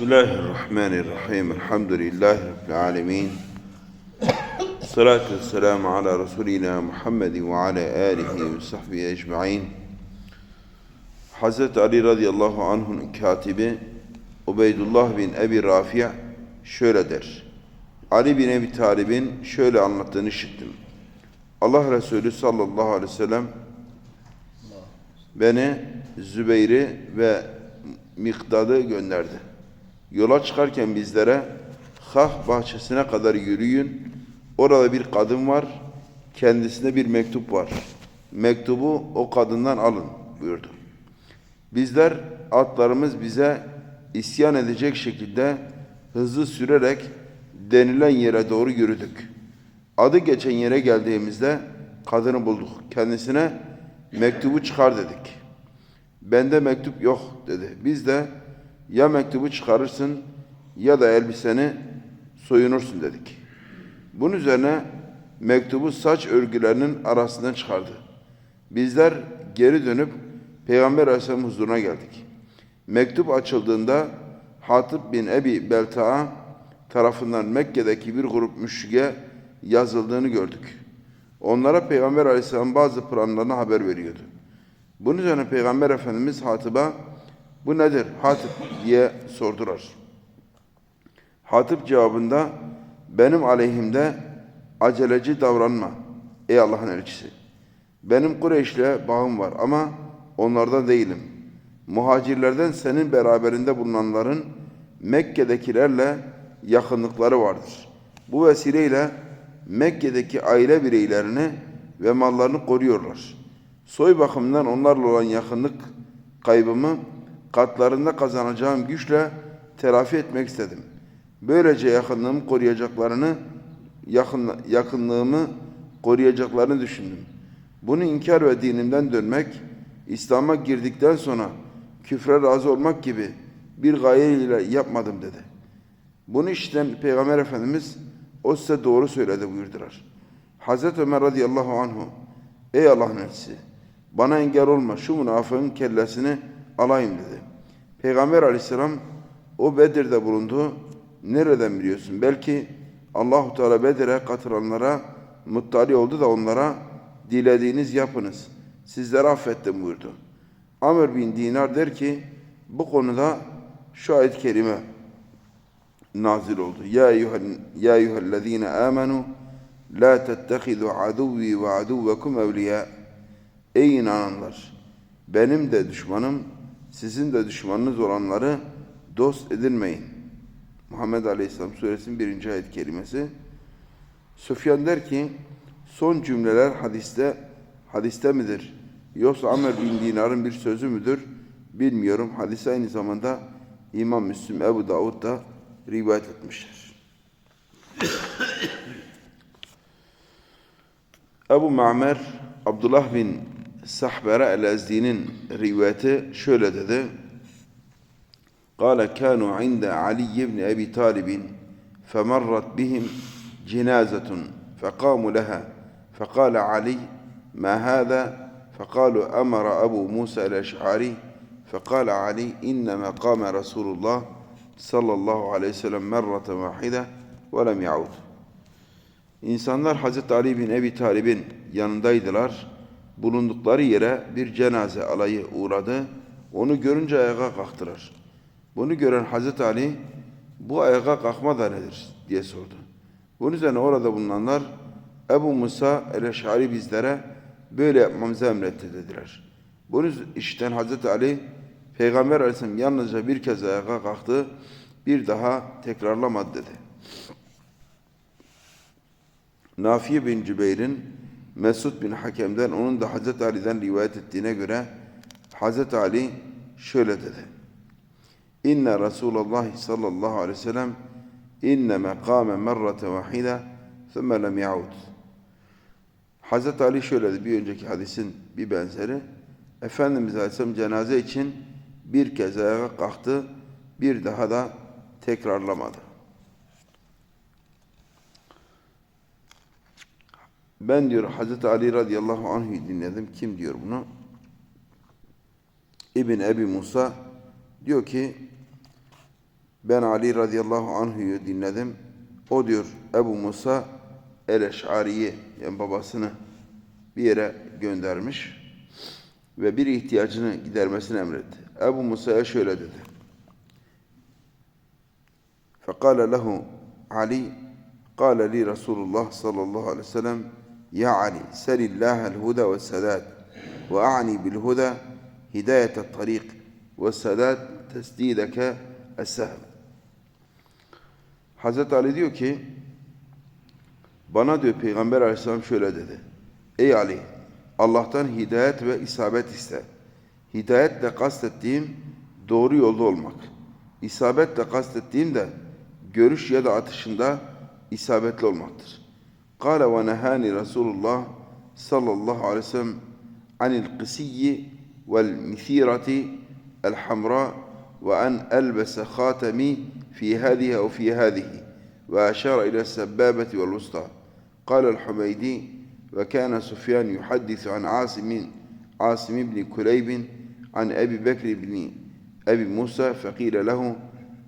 بسم الله الرحمن الرحيم الحمد لله رب العالمين الصلاة والسلام على رسولنا محمد وعلى آله وصحبه أجمعين Hazreti Ali radıyallahu anh'un katibi Ubeydullah bin Ebi Rafi' şöyle der. Ali bin Ebi Talib'in şöyle anlattığını işittim. Allah Resulü sallallahu aleyhi ve sellem beni Zübeyir'i ve Mikdad'ı gönderdi. Yola çıkarken bizlere Hah bahçesine kadar yürüyün. Orada bir kadın var. Kendisine bir mektup var. Mektubu o kadından alın buyurdu. Bizler atlarımız bize isyan edecek şekilde hızlı sürerek denilen yere doğru yürüdük. Adı geçen yere geldiğimizde kadını bulduk. Kendisine mektubu çıkar dedik. Bende mektup yok dedi. Biz de ya mektubu çıkarırsın ya da elbiseni soyunursun dedik. Bunun üzerine mektubu saç örgülerinin arasından çıkardı. Bizler geri dönüp Peygamber Aleyhisselam huzuruna geldik. Mektup açıldığında Hatip bin Ebi Belta'a tarafından Mekke'deki bir grup müşrike yazıldığını gördük. Onlara Peygamber Aleyhisselam bazı planlarını haber veriyordu. Bunun üzerine Peygamber Efendimiz Hatip'e bu nedir Hatip diye sordular. Hatip cevabında benim aleyhimde aceleci davranma ey Allah'ın elçisi. Benim Kureyş'le bağım var ama onlardan değilim. Muhacirlerden senin beraberinde bulunanların Mekke'dekilerle yakınlıkları vardır. Bu vesileyle Mekke'deki aile bireylerini ve mallarını koruyorlar. Soy bakımından onlarla olan yakınlık kaybımı katlarında kazanacağım güçle telafi etmek istedim. Böylece yakınlığımı koruyacaklarını, yakın, yakınlığımı koruyacaklarını düşündüm. Bunu inkar ve dinimden dönmek, İslam'a girdikten sonra küfre razı olmak gibi bir gaye ile yapmadım dedi. Bunu işiten Peygamber Efendimiz o size doğru söyledi buyurdular. Hazreti Ömer radıyallahu anhu Ey Allah'ın elçisi bana engel olma şu münafığın kellesini alayım dedi. Peygamber aleyhisselam o Bedir'de bulundu. Nereden biliyorsun? Belki Allahu Teala Bedir'e katılanlara muttali oldu da onlara dilediğiniz yapınız. Sizleri affettim buyurdu. Amr bin Dinar der ki bu konuda şu ayet-i kerime nazil oldu. Ya eyyuhel ya eyyuhellezine amenu la tettehizu aduvi ve aduvekum evliya. Ey inananlar! Benim de düşmanım, sizin de düşmanınız olanları dost edinmeyin. Muhammed Aleyhisselam suresinin birinci ayet kelimesi. Süfyan der ki, son cümleler hadiste hadiste midir? Yoksa Amer bin Dinar'ın bir sözü müdür? Bilmiyorum. Hadis aynı zamanda İmam Müslim Ebu Davud da rivayet etmişler. Ebu Ma'mer Abdullah bin Sahbera el-Ezdi'nin rivayeti şöyle dedi. قال كانوا عند علي بن أبي طالب فمرت بهم جنازة فقاموا لها فقال علي ما هذا فقالوا أمر أبو موسى الأشعري فقال علي إنما قام رسول الله صلى الله عليه وسلم مرة واحدة ولم يعود İnsanlar Hazreti Ali bin Ebi Talib'in yanındaydılar. Bulundukları yere bir cenaze alayı uğradı. Onu görünce ayağa kalktılar. Bunu gören Hazreti Ali bu ayağa kalkma da nedir diye sordu. Bunun üzerine orada bulunanlar Ebu Musa el-Eş'ari bizlere böyle yapmamızı emretti dediler. Bunu işiten Hazreti Ali Peygamber Aleyhisselam yalnızca bir kez ayağa kalktı, bir daha tekrarlamadı dedi. Nafi bin Cübeyr'in Mesud bin Hakem'den onun da Hazreti Ali'den rivayet ettiğine göre Hazreti Ali şöyle dedi. İnne Resulullah sallallahu aleyhi ve sellem inneme kâme merrete vahide thumme lem yaud. Hazreti Ali şöyle dedi bir önceki hadisin bir benzeri. Efendimiz Aleyhisselam cenaze için bir kez ayağa kalktı, bir daha da tekrarlamadı. Ben diyor Hazreti Ali radıyallahu anh'ı dinledim. Kim diyor bunu? İbn Ebi Musa diyor ki Ben Ali radıyallahu anhu'yu dinledim. O diyor Ebu Musa el-Eş'ari'yi yani babasını bir yere göndermiş ve bir ihtiyacını gidermesini emretti. Ebu Musa'ya şöyle dedi. فقال له علي قال لي رسول الله صلى الله عليه وسلم يا علي سل الله الهدى والسداد وأعني بالهدى هداية الطريق والسداد تسديدك السهم Hazreti Ali diyor ki bana diyor Peygamber Aleyhisselam şöyle dedi. Ey Ali Allah'tan hidayet ve isabet iste. Hidayetle kastettiğim doğru yolda olmak. İsabetle kastettiğim de görüş ya da atışında isabetli olmaktır. قال ونهاني رسول الله صلى الله عليه وسلم عن القسي والمثيرة الحمراء وأن ألبس خاتمي في هذه أو في هذه وأشار إلى السبابة والوسطى. قال الحميدي وكان سفيان يحدث عن عاصم عاصم بن كليب عن أبي بكر بن أبي موسى فقيل له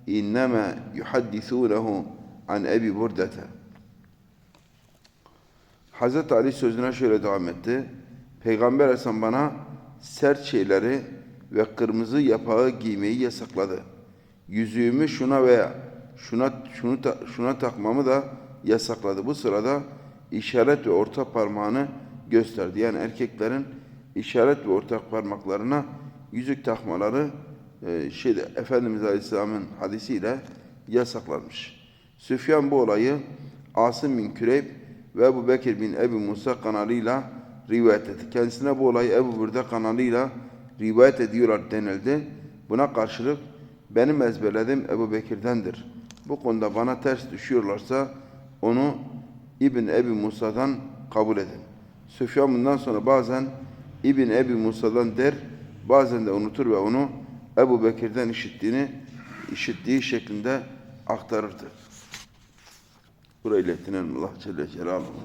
إنما يحدثونه عن أبي بردة. Hazreti Ali sözüne şöyle devam etti. Peygamber Aleyhisselam bana sert şeyleri ve kırmızı yapağı giymeyi yasakladı. Yüzüğümü şuna veya şuna şunu ta- şuna takmamı da yasakladı. Bu sırada işaret ve orta parmağını gösterdi. Yani erkeklerin işaret ve ortak parmaklarına yüzük takmaları e, şeyde Efendimiz Aleyhisselam'ın hadisiyle yasaklanmış. Süfyan bu olayı Asım bin Küreyb ve Ebu Bekir bin Ebu Musa kanalıyla rivayet etti. Kendisine bu olayı Ebu Burda kanalıyla rivayet ediyorlar denildi. Buna karşılık benim ezberlediğim Ebu Bekir'dendir. Bu konuda bana ters düşüyorlarsa onu İbn Ebi Musa'dan kabul edin. Süfyan bundan sonra bazen İbn Ebi Musa'dan der, bazen de unutur ve onu Ebu Bekir'den işittiğini işittiği şeklinde aktarırdı. Burayı iletilen Allah Celle Celaluhu.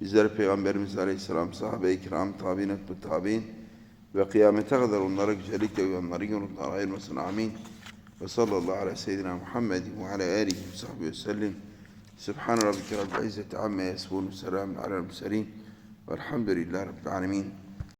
Bizleri Peygamberimiz Aleyhisselam, sahabe-i kiram, tabi'in etme tabi'in ve kıyamete kadar onlara güzellikle uyanların yolundan ayırmasın. Amin. Ve sallallahu ve seyyidina Muhammed ve ala alihi ve sahbihi ve sellim. Subhan rabbike rabbil izzeti amma yasifun. Selamun alel murselin. Velhamdülillahi rabbil alemin.